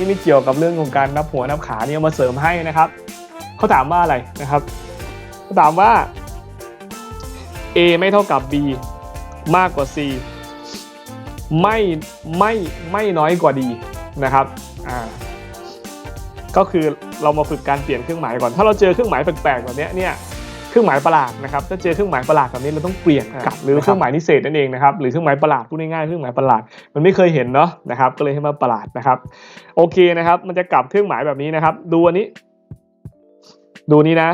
นี่ไม่เกี่ยวกับเรื่องของการนับหัวนับขาเนี่เอามาเสริมให้นะครับเขาถามว่าอะไรนะครับเขาถามว่า A ไม่เท่ากับ B มากกว่า C ไม่ไม่ไม่น้อยกว่า D นะครับอ่าก็คือเรามาฝึกการเปลี่ยนเครื่องหมายก่อน ถ้าเราเจอเครื่องหมายแปลกๆแบบเนี้ยเนี่ย เครื่องหมายประหลาดนะครับถ้าเจอเครื่องหมายประหลาดแบบนี้เราต้องเปลี่ยนกลับหรือเครื่องหมายนิเศษนั่นเองนะครับหรือเครื่องหมายประหลาดพูดง่ายๆเครื่องหมายประหลาดมันไม่เคยเห็นเนาะนะครับก็เลยให้มาประหลาดนะครับโอเคนะครับ มันจะกลับเครื่องหมายแบบนี้นะครับ ดูอันนี้ ดูนี้นะ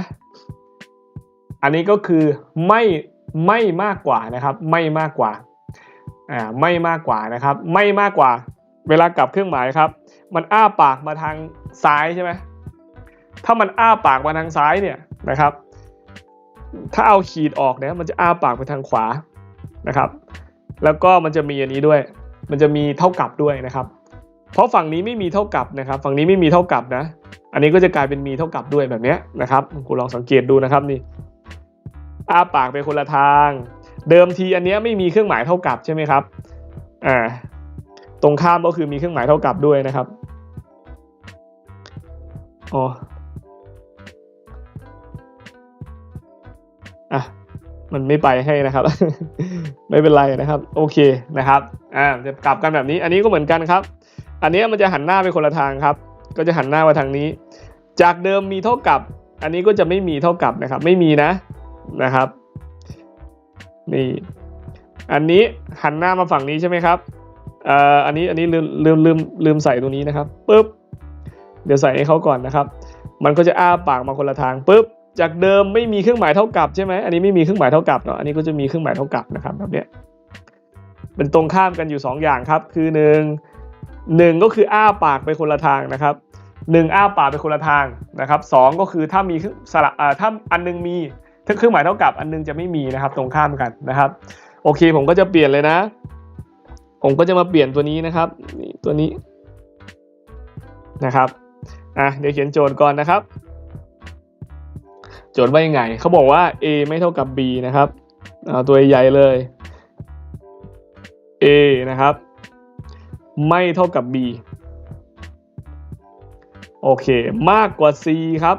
อันนี้ก็คือไม่ไม่มากกว่านะครับ ไม่มากกว่าอ่าไม่มากกว่านะครับ ไม่มากกว่า เวลากลับเครื่องหมายครับ มันอ้าปากมาทางซ้ายใช่ไหมถ้ามันอ้าปากมาทางซ้ายเนี่ยนะครับ ถ้าเอาขีดออกเนี่ยมันจะอ้าปากไปทางขวานะครับ แล้วก็มันจะมีอันนี้ด้วย มันจะมีเท่ากับด้วยนะครับ เพราะฝั่งนี้ไม่มีเท่ากับนะครับ ฝั่งนี้ไม่มีเท่ากับนะ อันนี้ก็จะกลายเป็นมีเท่ากับด้วยแบบนี้นะครับคุณลองสังเกตดูนะครับนี่อ้าปากไปคนละทาง เดิมทีอันนี้ไม่มีเครื่องหมายเท่ากับใช่ไหมครับอ่าตรงข้ามก็คือมีเครื่องหมายเท่ากับด้วยนะครับอ๋อ อะมันไม่ไปให้นะครับ ไม่เป็นไรนะครับ โอเคนะครับอ่าจะกลับกันแบบนี้ อันนี้ก็เหมือนกันครับ อันนี้มันจะหันหน้าไปคนละทางครับ ก็จะหันหน้ามาทางนี้ จากเดิมมีเท่ากับ อันนี้ก็จะไม่มีเท่ากับนะครับ ไม่มีนะนะครับ นี่ อันนี้หันหน้ามาฝั่งนี้ใช่ไหมครับเอ่ออันนี้อันนี้ลืมลืมลืมลืมใส่ตรงนี้นะครับปุ๊บเดี๋ยวใส่ให้เขาก่อนนะครับ มันก็จะอ้าปากมาคนละทางปุ๊บ จากเดิมไม่มีเครื่องหมายเท่ากับใช่ไหมอันนี้ไม่มีเครื่องหมายเท่ากับเนาะอันนี้ก็จะมีเครื่องหมายเท่ากับนะครับแบบเนี้ยเป็นตรงข้ามกันอยู่สองอย่างครับ คือหนึ่งหนึ่งก็คืออ้าปากไปคนละทางนะครับหนึ่งอ้าปากไปคนละทางนะครับสองก็คือถ้ามีสระอ่าถ้าอันนึงมีถ้าเครื่องหมายเท่ากับอันนึงจะไม่มีนะครับ ตรงข้ามกันนะครับ โอเคผมก็จะเปลี่ยนเลยนะ ผมก็จะมาเปลี่ยนตัวนี้นะครับนี่ตัวนี้นะครับอะเดี๋ยวเขียนโจทย์ก่อนนะครับ จทย์ว่ายังไงเขาบอกว่า a ไม่เท่ากับ b นะครับเอาตัวใหญ่เลย a นะครับ ไม่เท่ากับ b โอเค มากกว่า c ครับ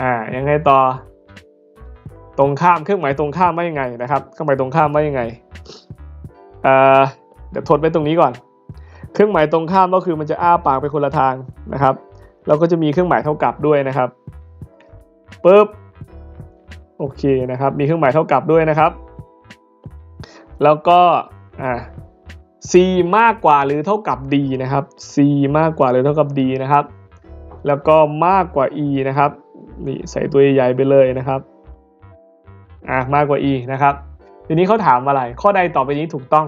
อ่า ยังไงต่อ ตรงข้ามเครื่องหมายตรงข้ามว่ายังไงนะครับเครื่องหมายตรงข้ามว่ายังไงเอ่อเดี๋ยวทดไว้ตรงนี้ก่อน เครื่องหมายตรงข้ามก็คือมันจะอ้าปากไปคนละทางนะครับแล้วก็จะมีเครื่องหมายเท่ากับด้วยนะครับ ปึ๊บโอเคนะครับ มีเครื่องหมายเท่ากับด้วยนะครับ แล้วก็อ่า c มากกว่าหรือเท่ากับ d นะครับ c มากกว่าหรือเท่ากับ d นะครับ แล้วก็มากกว่า e นะครับนี่ใส่ตัวใหญ่ไปเลยนะครับอะมากกว่า e นะครับทีนี้เขาถามอะไร ข้อใดต่อไปนี้ถูกต้อง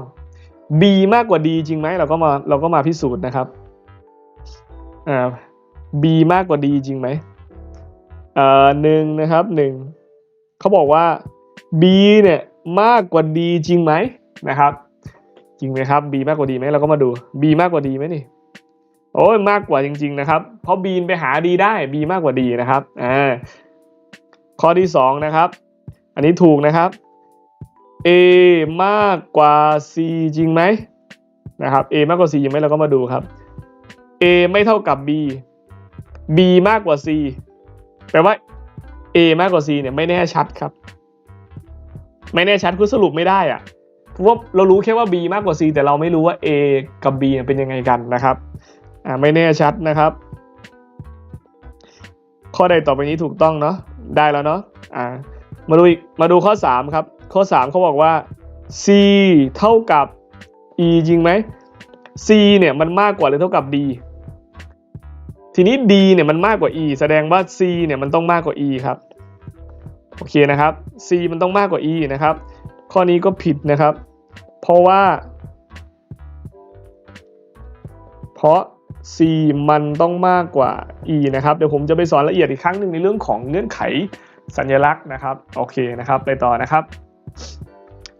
b มากกว่า d จริงไหมเราก็มาเราก็มาพิสูจน์นะครับอ่า b มากกว่า d จริงไหม อ่อหนึ่งนะครับหนึ่งเขาบอกว่า b เนี่ยมากกว่า d จริงไหมนะครับ จริงไหมครับ b มากกว่า d ไหมเราก็มาดู b มากกว่า d ไหมนี่โอ้ยมากกว่าจริง ๆ นะครับ เพราะ b ไปหา d ได้ b มากกว่า d นะครับอ่าข้อที่สองนะครับ อันนี้ถูกนะครับ a มากกว่า c จริงไหมนะครับ a มากกว่า c จริงไหมเราก็มาดูครับ a ไม่เท่ากับ b b มากกว่า c แปลว่า a มากกว่า c เนี่ยไม่แน่ชัดครับ ไม่แน่ชัดคือสรุปไม่ได้อะเพราะว่าเรารู้แค่ว่า b มากกว่า c แต่เราไม่รู้ว่า a กับ b เนี่ยเป็นยังไงกันนะครับอ่าไม่แน่ชัดนะครับ ข้อใดต่อไปนี้ถูกต้องเนาะได้แล้วเนาะอ่ามาดูอีกมาดูข้อ 3 ครับ ข้อ 3เขาบอกว่า c เท่ากับ e จริงไหม c เนี่ยมันมากกว่าหรือเท่ากับ d ทีนี้ d เนี่ยมันมากกว่า e แสดงว่า c เนี่ยมันต้องมากกว่า e ครับโอเคนะครับ c มันต้องมากกว่า e นะครับ ข้อนี้ก็ผิดนะครับ เพราะว่า เพราะ c มันต้องมากกว่า e นะครับเดี๋ยวผมจะไปสอนละเอียดอีกครั้งหนึ่งในเรื่องของเงื่อนไขสัญลักษณ์นะครับโอเคนะครับ ไปต่อนะครับ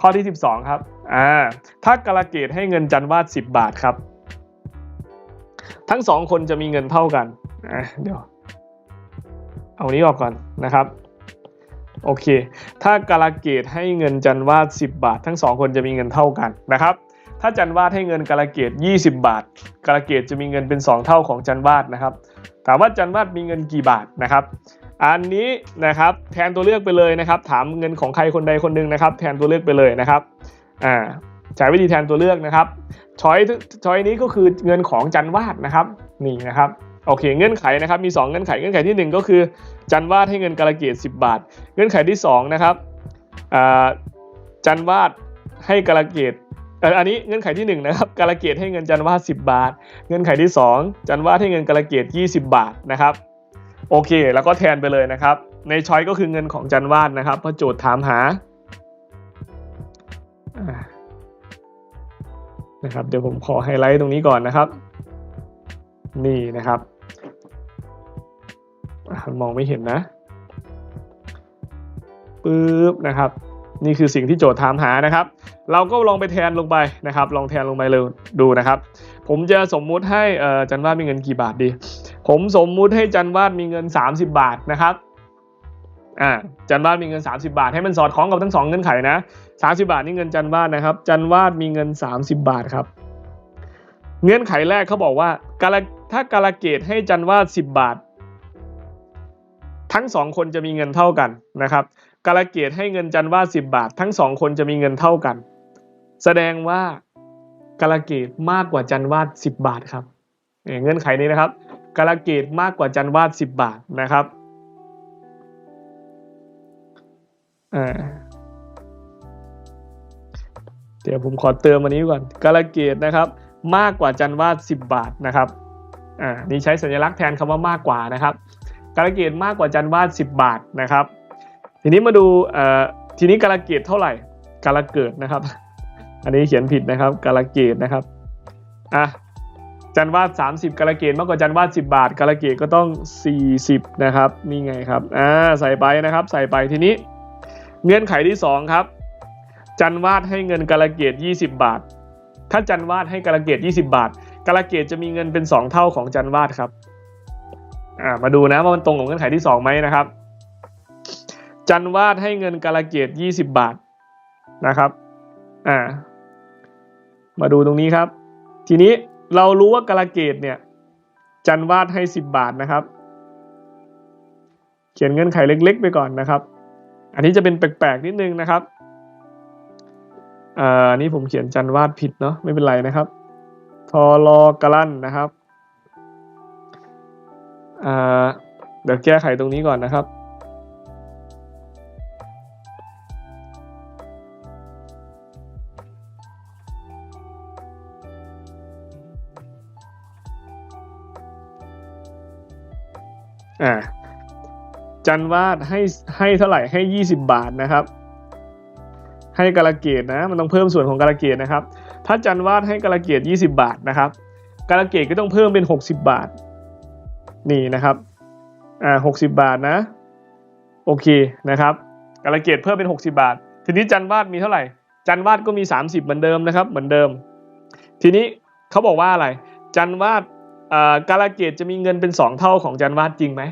ข้อที่ 12 ครับอ่าถ้ากระเกตให้เงินจันวาด 10 บาทครับ ทั้งสองคนจะมีเงินเท่ากันเดี๋ยว เอานี้ออกก่อนนะครับ โอเค ถ้ากระเกตให้เงินจันวาด 10 บาท ทั้งสองคนจะมีเงินเท่ากันนะครับ ถ้าจันวาดให้เงินกาลเกต20 บาท กาลเกตจะมีเงินเป็น 2 เท่าของจันวาดนะครับ ถามว่าจันวาดมีเงินกี่บาทนะครับ อันนี้นะครับแทนตัวเลือกไปเลยนะครับ ถามเงินของใครคนใดคนหนึ่งนะครับ แทนตัวเลือกไปเลยนะครับ อ่าใช้วิธีแทนตัวเลือกนะครับ ช้อยช้อยนี้ก็คือเงินของจันวาดนะครับนี่นะครับโอเคเงื่อนไขนะครับมี 2 เงื่อนไขเงื่อนไขที่ 1 ก็คือ จันวาดให้เงินกาลเกต10 บาท เงื่อนไขที่2นะครับจันวาดให้กาลเกตอันนี้เงื่อนไขที่1นะครับกาลเกตให้เงินจันวาด10 บาท เงื่อนไขที่ 2 จันวาดให้เงินกาลเกต20 บาทนะครับโอเค แล้วก็แทนไปเลยนะครับ ในช้อยก็คือเงินของจันวาดนะครับเพราะโจทย์ถามหา นะครับเดี๋ยวผมขอไฮไลท์ตรงนี้ก่อนนะครับ นี่นะครับ มองไม่เห็นนะปึ๊บนะครับ นี่คือสิ่งที่โจทย์ถามหานะครับ เราก็ลองไปแทนลงไปนะครับ ลองแทนลงไปเลยดูนะครับ ผมจะสมมุติให้จันวาดมีเงินกี่บาทดี ผมสมมุติให้จันวาดมีเงิน 30 บาทนะครับ อ่าจันวาดมีเงิน 30 บาท ให้มันสอดคล้องกับทั้งสองเงื่อนไขนะ30 บาทนี่เงินจันวาดนะครับ จันวาดมีเงิน 30 บาทครับ เงื่อนไขแรกเขาบอกว่ากาลถ้ากาลเกตให้จันวาด 10 บาท ทั้งสองคนจะมีเงินเท่ากันนะครับกาลเกตให้เงินจันวาด 10 บาท ทั้งสองคนจะมีเงินเท่ากัน แสดงว่ากาลเกตมากกว่าจันวาด 10 บาทครับเนี่ยเงื่อนไขนี้นะครับกาลเกตมากกว่าจันวาด 10 บาทนะครับ อ่า เดี๋ยวผมขอเติมอันนี้ก่อนกาลเกตนะครับ มากกว่าจันวาด 10 บาทนะครับ อ่า นี่ใช้สัญลักษณ์แทนคำว่ามากกว่านะครับกาลเกตมากกว่าจันวาด 10 บาทนะครับ ทีนี้มาดูเอ่อทีนี้กาลเกตเท่าไหร่กาลเกิดนะครับ อันนี้เขียนผิดนะครับกาลเกตนะครับ อะจันวาด 30กาลเกตมากกว่าจันวาด 10 บาทกาลเกตก็ต้อง 40 นะครับ นี่ไงครับ อ่า ใส่ไปนะครับ ใส่ไปทีนี้ เงื่อนไขที่ 2 ครับ จันวาดให้เงินกาลเกต 20 บาท ถ้าจันวาดให้กาลเกต 20 บาทกาลเกตจะมีเงินเป็น 2 เท่าของจันวาดครับอ่ามาดูนะว่ามันตรงกับเงื่อนไขที่2ไหมนะครับ จันวาดให้เงินกาลเกต 20 บาทนะครับอ่ามาดูตรงนี้ครับ ทีนี้เรารู้ว่ากาลเกตเนี่ยจันวาดให้ 10 บาทนะครับ เขียนเงื่อนไขเล็ก ๆ ไปก่อนนะครับ อันนี้จะเป็นแปลกๆนิดนึงนะครับอ่านี่ผมเขียนจันวาดผิดเนาะไม่เป็นไรนะครับ ทอรอกลั่นนะครับอ่าเดี๋ยวแก้ไขตรงนี้ก่อนนะครับ อ่า จันวาดให้ให้เท่าไหร่ให้ 20 บาทนะครับ ให้กาลเกตนะมันต้องเพิ่มส่วนของกาลเกตนะครับ ถ้าจันวาดให้กาลเกต20 บาทนะครับกาลเกตก็ต้องเพิ่มเป็น 60 บาท นี่นะครับอ่า60บาทนะโอเคนะครับกาลเกตเพิ่มเป็น 60 บาท ทีนี้จันวาดมีเท่าไหร่ จันวาดก็มี 30 เหมือนเดิมนะครับ เหมือนเดิม ทีนี้เขาบอกว่าอะไร จันวาดอ่ากาลเกตจะมีเงินเป็น 2 เท่าของจันวาดจริงไหม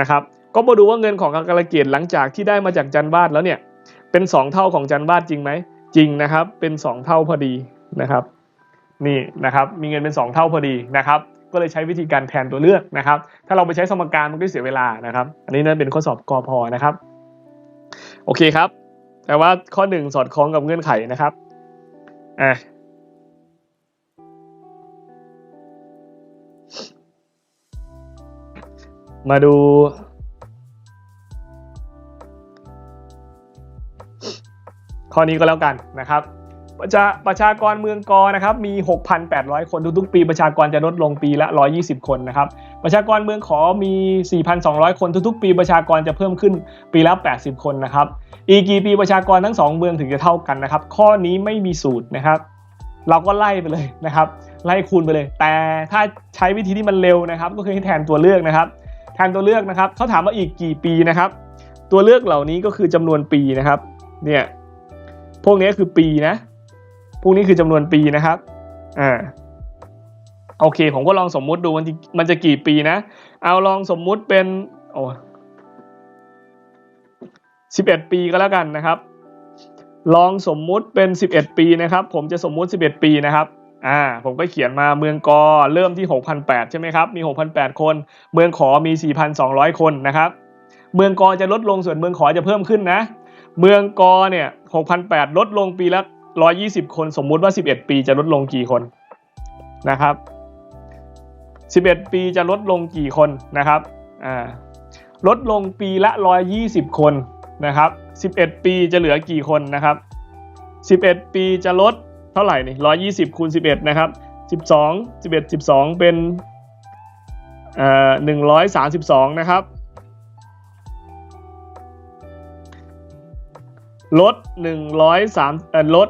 นะครับ ก็มาดูว่าเงินของกาลเกตหลังจากที่ได้มาจากจันวาดแล้วเนี่ยเป็น 2 เท่าของจันวาดจริงไหมจริงนะครับ เป็น 2 เท่าพอดีนะครับนี่นะครับมีเงินเป็น 2 เท่าพอดีนะครับก็เลยใช้วิธีการแทนตัวเลือกนะครับ ถ้าเราไปใช้สมการมันก็เสียเวลานะครับ อันนี้นั่นเป็นข้อสอบกอพอนะครับ โอเคครับแต่ว่าข้อ 1 สอดคล้องกับเงื่อนไขนะครับอะมาดู ข้อนี้ก็แล้วกันนะครับประชาประชากรเมืองกอนะครับมี 6,800 คนทุกๆ ปีประชากรจะลดลงปีละ 120 คนนะครับประชากรเมืองขอมี 4,200 คนทุกๆ ปีประชากรจะเพิ่มขึ้นปีละ 80 คนนะครับอีกกี่ปีประชากรทั้งสองเมืองถึงจะเท่ากันนะครับข้อนี้ไม่มีสูตรนะครับ เราก็ไล่ไปเลยนะครับ ไล่คูณไปเลย แต่ถ้าใช้วิธีที่มันเร็วนะครับ ก็คือให้แทนตัวเลือกนะครับ แทนตัวเลือกนะครับเขาถามว่าอีกกี่ปีนะครับ ตัวเลือกเหล่านี้ก็คือจำนวนปีนะครับเนี่ย พวกนี้คือปีนะ พวกนี้คือจำนวนปีนะครับ อ่า โอเค ผมก็ลองสมมุติดูมันมันจะกี่ปีนะ เอาลองสมมุติเป็น โอ้สิบเอ็ดปีก็แล้วกันนะครับ ลองสมมุติเป็น11ปีนะครับ ผมจะสมมุติ11ปีนะครับอ่าผมก็เขียนมาเมืองกอเริ่มที่ 6,800 ใช่ไหมครับ มี 6,800 คน เมืองขอมี 4,200 คนนะครับ เมืองกอจะลดลงส่วนเมืองขอจะเพิ่มขึ้นนะ เมืองกอเนี่ย6,800 ลดลงปีละ 120 คน สมมุติว่า 11 ปีจะลดลงกี่คนนะครับ 11 ปีจะลดลงกี่คนนะครับอ่าลดลงปีละ 120 คนนะครับ 11 ปีจะเหลือกี่คนนะครับ 11 ปีจะลดเท่าไหร่นี่120คูณ11 นะครับ 12 11 12 เป็นเอ่อ132 นะครับ ลด103เอ่อลด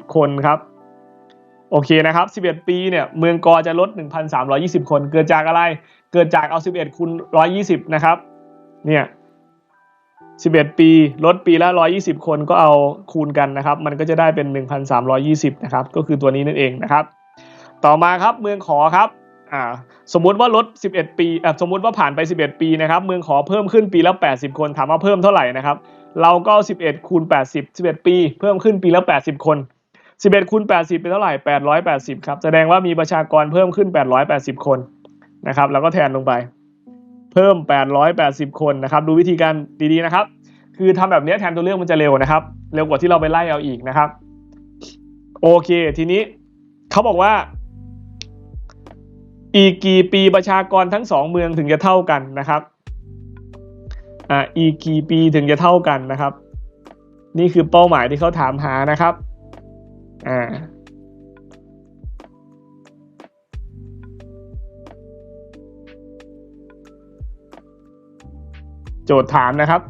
1,320 คนครับ โอเคนะครับ 11 ปีเนี่ยเมืองกอจะลด 1,320 คน เกิดจากอะไร เกิดจากเอา 11คูณ120 นะครับ เนี่ย11 ปีลดปีละ 120 คนก็เอาคูณกันนะครับ มันก็จะได้เป็น 1,320 นะครับ ก็คือตัวนี้นั่นเองนะครับ ต่อมาครับเมืองขอครับ อ่าสมมุติว่าลด 11 ปีอะสมมุติว่าผ่านไป 11 ปีนะครับเมืองขอเพิ่มขึ้นปีละ 80 คนถามว่าเพิ่มเท่าไหร่นะครับ เราก็ 11คูณ80 11 ปี เพิ่มขึ้นปีละ 80 คน 11คูณ80 เป็นเท่าไหร่ 880 ครับ แสดงว่ามีประชากรเพิ่มขึ้น 880 คนนะครับแล้วก็แทนลงไป เพิ่ม 880 คนนะครับดูวิธีการดีๆนะครับ คือทำแบบนี้แทนตัวเลือกมันจะเร็วนะครับ เร็วกว่าที่เราไปไล่เอาอีกนะครับ โอเค ทีนี้เขาบอกว่า อีกกี่ปีประชากรทั้งสองเมืองถึงจะเท่ากันนะครับอ่าอีกกี่ปีถึงจะเท่ากันนะครับ นี่คือเป้าหมายที่เขาถามหานะครับอ่าโจทย์ถามนะครับ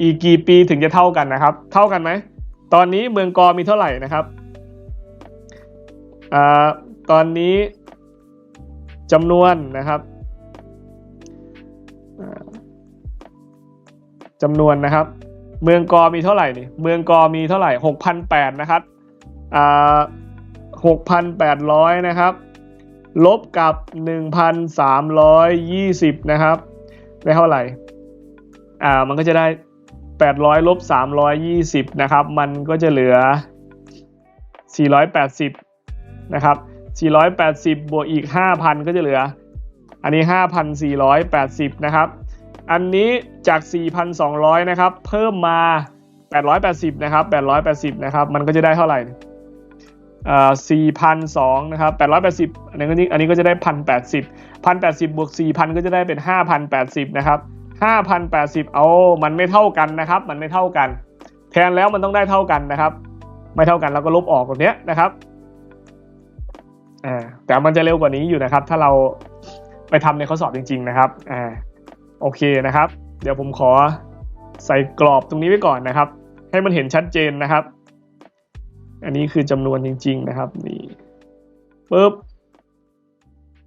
อีกกี่ปีถึงจะเท่ากันนะครับ เท่ากันไหม ตอนนี้เมืองกอมีเท่าไหร่นะครับอ่าตอนนี้ จำนวนนะครับจำนวนนะครับ เมืองกอมีเท่าไหร่นี่เมืองกอมีเท่าไหร่หกพันแปดนะครับอ่าหกพันแปดร้อยนะครับ ลบกับหนึ่งพันสามร้อยยี่สิบนะครับ ได้เท่าไหร่ อ่า มันก็จะได้ 800 ลบ 320 นะครับ มันก็จะเหลือ 480 นะครับ 480 บวกอีก 5,000 ก็จะเหลือ อันนี้ 5,480 นะครับ อันนี้จาก 4,200 นะครับ เพิ่มมา 880 นะครับ 880 นะครับ มันก็จะได้เท่าไหร่อ่า4,002นะครับ880 อันนี้อันนี้ก็จะได้ 1,080 1,080 บวก 4,000 ก็จะได้เป็น 5,080 นะครับ 5,080 เอามันไม่เท่ากันนะครับ มันไม่เท่ากัน แทนแล้วมันต้องได้เท่ากันนะครับ ไม่เท่ากันเราก็ลบออกแบบนี้นะครับ อ่าแต่มันจะเร็วกว่านี้อยู่นะครับ ถ้าเราไปทำในข้อสอบจริง ๆ นะครับอ่าโอเคนะครับ เดี๋ยวผมขอใส่กรอบตรงนี้ไว้ก่อนนะครับ ให้มันเห็นชัดเจนนะครับ อันนี้คือจำนวนจริง ๆ นะครับนี่ปึ๊บ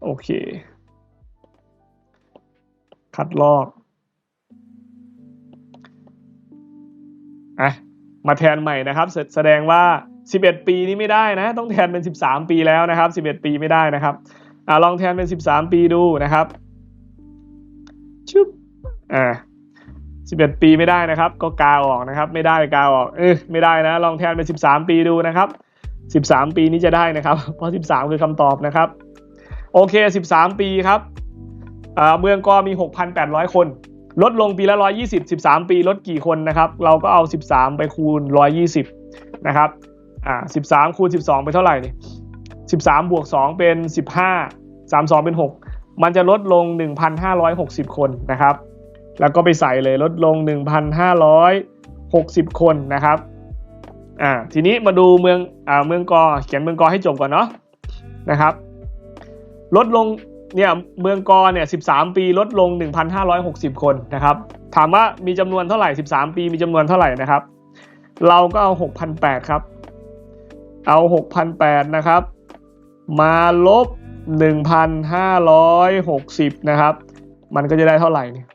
โอเค คัดลอกอะมาแทนใหม่นะครับแสดงว่า 11 ปีนี้ไม่ได้นะ ต้องแทนเป็น 13 ปีแล้วนะครับ 11 ปีไม่ได้นะครับอลองแทนเป็น 13 ปีดูนะครับชึบอ่า11 ปีไม่ได้นะครับ ก็กาออกนะครับ ไม่ได้กาออกเออไม่ได้นะ ลองแทนเป็น 13 ปีดูนะครับ 13 ปีนี้จะได้นะครับ เพราะ 13 คือคำตอบนะครับ โอเค 13 ปีครับอ่าเมืองกอมี 6,800 คน ลดลงปีละ 120 13 ปีลดกี่คนนะครับ เราก็เอา 13 ไปคูณ 120 นะครับ อ่า13คูณ12ไปเท่าไหร่นี่13บวก2เป็น15 32เป็น6มันจะลดลง1,560คนนะครับ แล้วก็ไปใส่เลยลดลง1,560คนนะครับอ่าทีนี้มาดูเมืองอ่าเมืองกอเขียนเมืองกอให้จบก่อนเนาะนะครับ ลดลงเนี่ยเมืองกอเนี่ย13 ปีลดลง 1,560 คนนะครับ ถามว่ามีจำนวนเท่าไหร่ 13 ปีมีจำนวนเท่าไหร่นะครับ เราก็เอา 6,800 ครับ เอา 6,800 นะครับ มาลบ 1,560 นะครับ มันก็จะได้เท่าไหร่นี่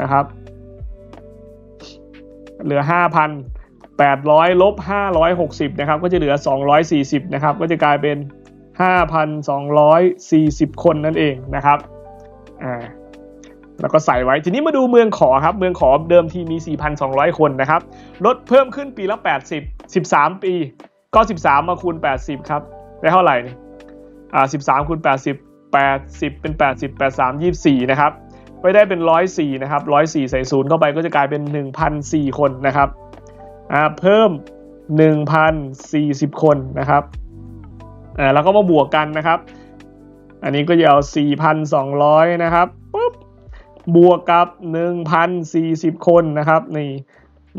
นะครับ เหลือ 5,800 ลบ 560 นะครับ ก็จะเหลือ 240 นะครับ ก็จะกลายเป็น 5,240 คนนั่นเองนะครับอ่าแล้วก็ใส่ไว้ ทีนี้มาดูเมืองขอครับ เมืองขอเดิมทีมี 4,200 คนนะครับ ลดเพิ่มขึ้นปีละ 80 13 ปี ก็ 13 มาคูณ 80 ครับ ได้เท่าไหร่นี่อ่า13คูณ80 80 เป็น 80 83 24 นะครับไม่ได้เป็น 104 นะครับ 104 ใส่ศูนย์เข้าไปก็จะกลายเป็น 1,004 คนนะครับอ่าเพิ่ม 1,040 คนนะครับอ่าแล้วก็มาบวกกันนะครับ อันนี้ก็จะเอา 4,200 นะครับปุ๊บบวกกับ 1,040 คนนะครับนี่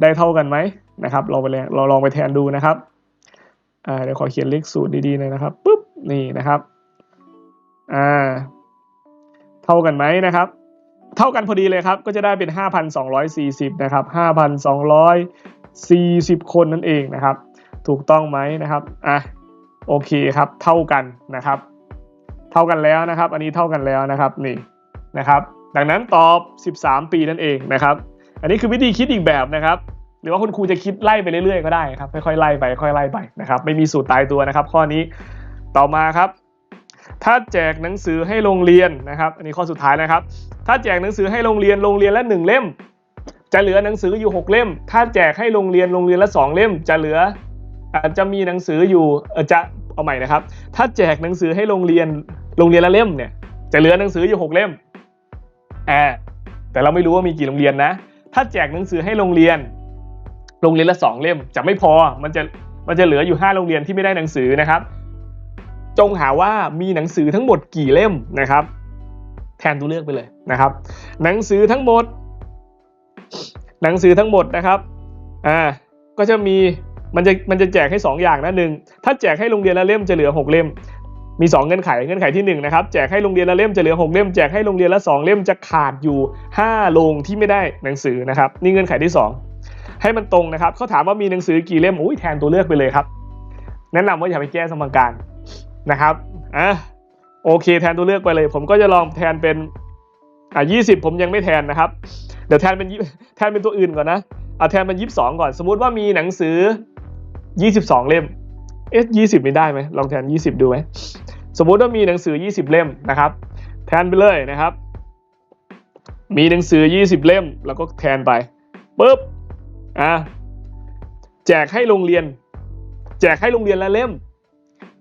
ได้เท่ากันไหมนะครับเราไปลยเราลองไปแทนดูนะครับ อ่าเดี๋ยวขอเขียนเลขสูตรดีๆหน่อยนะครับปุ๊บนี่นะครับอ่าเท่ากันไหมนะครับ เท่ากันพอดีเลยครับ ก็จะได้เป็น 5,240 นะครับ 5,240 คนนั่นเองนะครับ ถูกต้องไหมนะครับอะโอเคครับเท่ากันนะครับ เท่ากันแล้วนะครับ อันนี้เท่ากันแล้วนะครับนี่นะครับ ดังนั้นตอบ 13 ปีนั่นเองนะครับ อันนี้คือวิธีคิดอีกแบบนะครับ รือว่าคุณครูจะคิดไล่ไปเรื่อยๆก็ได้ครับค่อยๆไล่ไปค่อยๆไล่ไปนะครับ ไม่มีสูตรตายตัวนะครับ ข้อนี้ต่อมาครับ ถ้าแจกหนังสือให้โรงเรียนนะครับ อันนี้ข้อสุดท้ายนะครับ ถ้าแจกหนังสือให้โรงเรียนโรงเรียนละหนึ่งเล่ม จะเหลือหนังสืออยู่ 6 เล่ม ถ้าแจกให้โรงเรียนโรงเรียนละ2เล่ม จะเหลืออาจจะมีหนังสืออยู่จะเอาใหม่นะครับ ถ้าแจกหนังสือให้โรงเรียนโรงเรียนละเล่มเนี่ย จะเหลือหนังสืออยู่ 6 เล่มแอ่าแต่เราไม่รู้ว่ามีกี่โรงเรียนนะ ถ้าแจกหนังสือให้โรงเรียน โรงเรียนละ2เล่มจะไม่พอ มันจะมันจะเหลืออยู่ 5 โรงเรียนที่ไม่ได้หนังสือนะครับ จงหาว่ามีหนังสือทั้งหมดกี่เล่มนะครับ แทนตัวเลือกไปเลยนะครับ หนังสือทั้งหมด หนังสือทั้งหมดนะครับอ่าก็จะมีมันจะมันจะแจกให้ 2 อย่างนะหนึ่งถ้าแจกให้โรงเรียนละเล่มจะเหลือ 6 เล่ม มี 2 เงื่อนไขเงื่อนไขที่1นะครับแจกให้โรงเรียนละเล่มจะเหลือ 6 เล่มแจกให้โรงเรียนละ 2 เล่มจะขาดอยู่ 5 โรงที่ไม่ได้หนังสือนะครับ นี่เงื่อนไขที่ 2 ให้มันตรงนะครับเขาถามว่ามีหนังสือกี่เล่มอุ้ยแทนตัวเลือกไปเลยครับ แนะนำว่าอย่าไปแก้สมการนะครับอะโอเค แทนตัวเลือกไปเลย ผมก็จะลองแทนเป็นอะยี่สิบผมยังไม่แทนนะครับ เดี๋ยวแทนเป็นแทนเป็นตัวอื่นก่อนนะเอาแทนเป็นยี่สิบสองก่อน สมมุติว่ามีหนังสือยี่สิบสองเล่มเอ๊ะยี่สิบไม่ได้ไหมลองแทนยี่สิบดูไหมสมมุติว่ามีหนังสือยี่สิบเล่มนะครับ แทนไปเลยนะครับ มีหนังสือยี่สิบเล่ม แล้วก็แทนไปปุ๊บ อะแจกให้โรงเรียน แจกให้โรงเรียนละเล่ม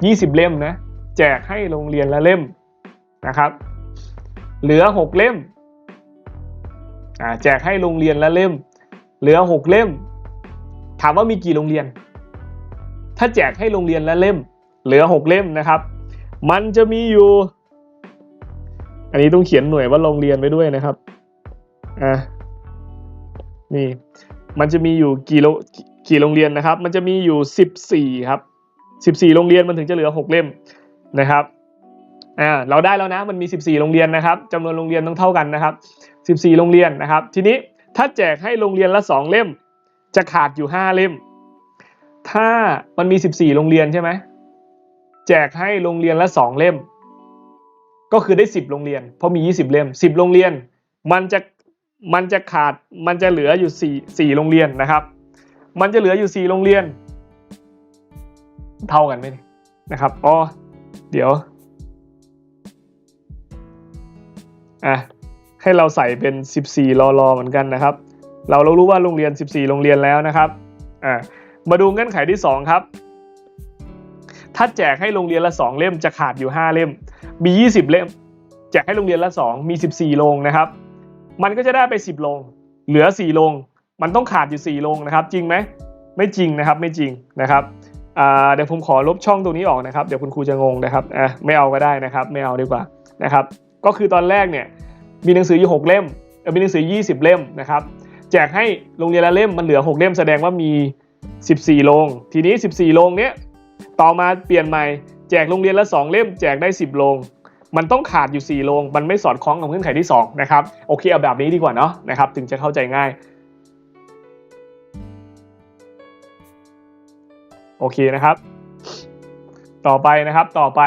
ยี่สิบเล่มนะ แจกให้โรงเรียนละเล่มนะครับ เหลือหกเล่มอ่าแจกให้โรงเรียนละเล่ม เหลือหกเล่ม ถามว่ามีกี่โรงเรียน ถ้าแจกให้โรงเรียนละเล่ม เหลือหกเล่มนะครับ มันจะมีอยู่ อันนี้ต้องเขียนหน่วยว่าโรงเรียนไปด้วยนะครับอ่านี่ มันจะมีอยู่กี่โรงกี่โรงเรียนนะครับ มันจะมีอยู่สิบสี่ครับสิบสี่โรงเรียนมันถึงจะเหลือหกเล่มนะครับอ่าเราได้แล้วนะมันมี 14 โรงเรียนนะครับจำนวนโรงเรียนต้องเท่ากันนะครับ 14 โรงเรียนนะครับ ทีนี้ถ้าแจกให้โรงเรียนละ 2 เล่ม จะขาดอยู่ 5 เล่ม ถ้ามันมี 14 โรงเรียนใช่ไหมแจกให้โรงเรียนละ 2 เล่ม ก็คือได้ 10 โรงเรียน เพราะมี 20 เล่ม 10 โรงเรียน มันจะ มันจะขาดมันจะเหลืออยู่ 4 4 โรงเรียนนะครับ มันจะเหลืออยู่ 4 โรงเรียน เท่ากันไหมนี่นะครับอ๋อเดี๋ยวอะให้เราใส่เป็น 14รอรอเหมือนกันนะครับ เราเรารู้ว่าโรงเรียน 14 โรงเรียนแล้วนะครับอะมาดูเงื่อนไขที่ 2 ครับ ถ้าแจกให้โรงเรียนละ 2 เล่มจะขาดอยู่ 5 เล่ม มี 20 เล่ม แจกให้โรงเรียนละ 2 มี 14 โรงนะครับ มันก็จะได้ไป 10โรงเหลือ4โรงมันต้องขาดอยู่4โรงนะครับ จริงไหม ไม่จริงนะครับไม่จริงนะครับเดี๋ยวผมขอลบช่องตรงนี้ออกนะครับ เดี๋ยวคุณครูจะงงนะครับอะไม่เอาก็ได้นะครับ ไม่เอาดีกว่านะครับ ก็คือตอนแรกเนี่ยมีหนังสืออยู่ 6 เล่มมีหนังสือ 20 เล่มนะครับ แจกให้โรงเรียนละเล่มมันเหลือ 6 เล่มแสดงว่ามี 14 โรง ทีนี้ 14 โรงเนี้ยต่อมาเปลี่ยนใหม่ แจกโรงเรียนละ 2 เล่ม แจกได้ 10 โรง มันต้องขาดอยู่ 4 โรง มันไม่สอดคล้องกับเงื่อนไขที่ 2 นะครับ โอเคเอาแบบนี้ดีกว่าเนาะนะครับ ถึงจะเข้าใจง่าย โอเคนะครับ ต่อไปนะครับต่อไป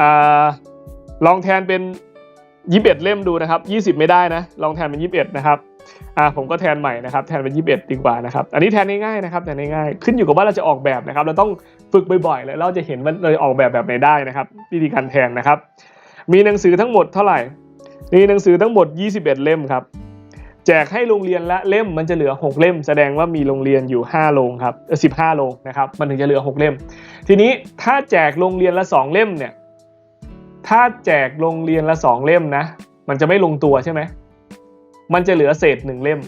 อ่าลองแทนเป็น 21 เล่มดูนะครับ 20 ไม่ได้นะ ลองแทนเป็น 21 นะครับ อ่าผมก็แทนใหม่นะครับแทนเป็น 21 ดีกว่านะครับอันนี้แทนง่ายๆนะครับแทนง่ายๆขึ้นอยู่กับว่าเราจะออกแบบนะครับ เราต้องฝึกบ่อยๆแล้วเราจะเห็นว่าเราออกแบบแบบไหนได้นะครับ วิธีการแทนนะครับ มีหนังสือทั้งหมดเท่าไหร่มีหนังสือทั้งหมด 21 เล่มครับแจกให้โรงเรียนละเล่มมันจะเหลือ 6 เล่ม แสดงว่ามีโรงเรียนอยู่ 5 โรงครับเออ15โรงนะครับมันถึงจะเหลือ 6 เล่ม ทีนี้ถ้าแจกโรงเรียนละ 2 เล่มเนี่ยถ้าแจกโรงเรียนละ 2 เล่มนะมันจะไม่ลงตัวใช่ไหม มันจะเหลือเศษหนึ่งเล่ม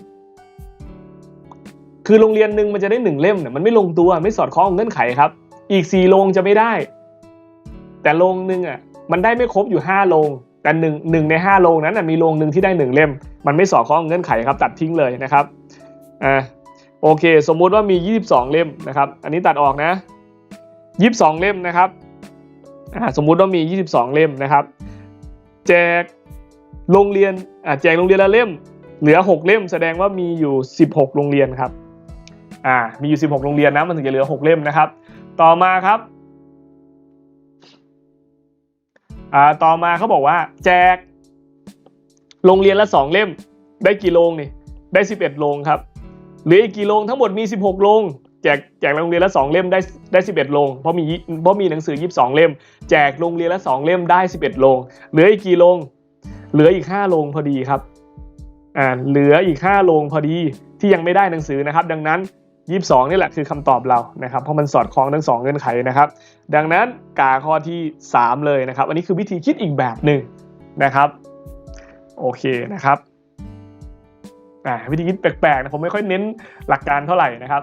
คือโรงเรียนหนึ่งมันจะได้หนึ่งเล่มเนี่ยมันไม่ลงตัวไม่สอดคล้องเงื่อนไขครับ อีกสี่โรงจะไม่ได้ แต่โรงหนึ่งอะมันได้ไม่ครบอยู่ห้าโรงแต่หนึ่งหนึ่งในห้าโรงนั้นนะมีโรงหนึ่งที่ได้หนึ่งเล่ม มันไม่สอดคล้องเงื่อนไขครับ ตัดทิ้งเลยนะครับอ่าโอเค สมมุติว่ามี 22 เล่มนะครับ อันนี้ตัดออกนะ 22 เล่มนะครับอ่าสมมุติว่ามี 22 เล่มนะครับ แจกโรงเรียนอ่าแจกโรงเรียนละเล่ม เหลือ 6 เล่มแสดงว่ามีอยู่ 16 โรงเรียนครับอ่ามีอยู่ 16 โรงเรียนนะมันถึงจะเหลือ 6 เล่มนะครับ ต่อมาครับอ่าต่อมาเขาบอกว่า แจกโรงเรียนละ 2 เล่มได้กี่โรงนี่ได้ 11 โรงครับเหลืออีกกี่โรงทั้งหมดมี 16 โรงแจกแจกโรงเรียนละ 2 เล่มได้ได้ 11 โรงเพราะมีเพราะมีหนังสือ 22 เล่ม แจกโรงเรียนละ 2 เล่มได้ 11 โรงเหลืออีกกี่โรงเหลืออีก 5 โรงพอดีครับ อ่าเหลืออีก5โรงพอดีที่ยังไม่ได้หนังสือนะครับ ดังนั้น 22นี่แหละคือคำตอบเรานะครับเพราะมันสอดคล้องทั้ง 2 เงื่อนไขนะครับ ดังนั้นกาข้อที่ 3 เลยนะครับ อันนี้คือวิธีคิดอีกแบบหนึ่งนะครับโอเคนะครับอ่าวิธีคิดแปลกๆนะผมไม่ค่อยเน้นหลักการเท่าไหร่นะครับ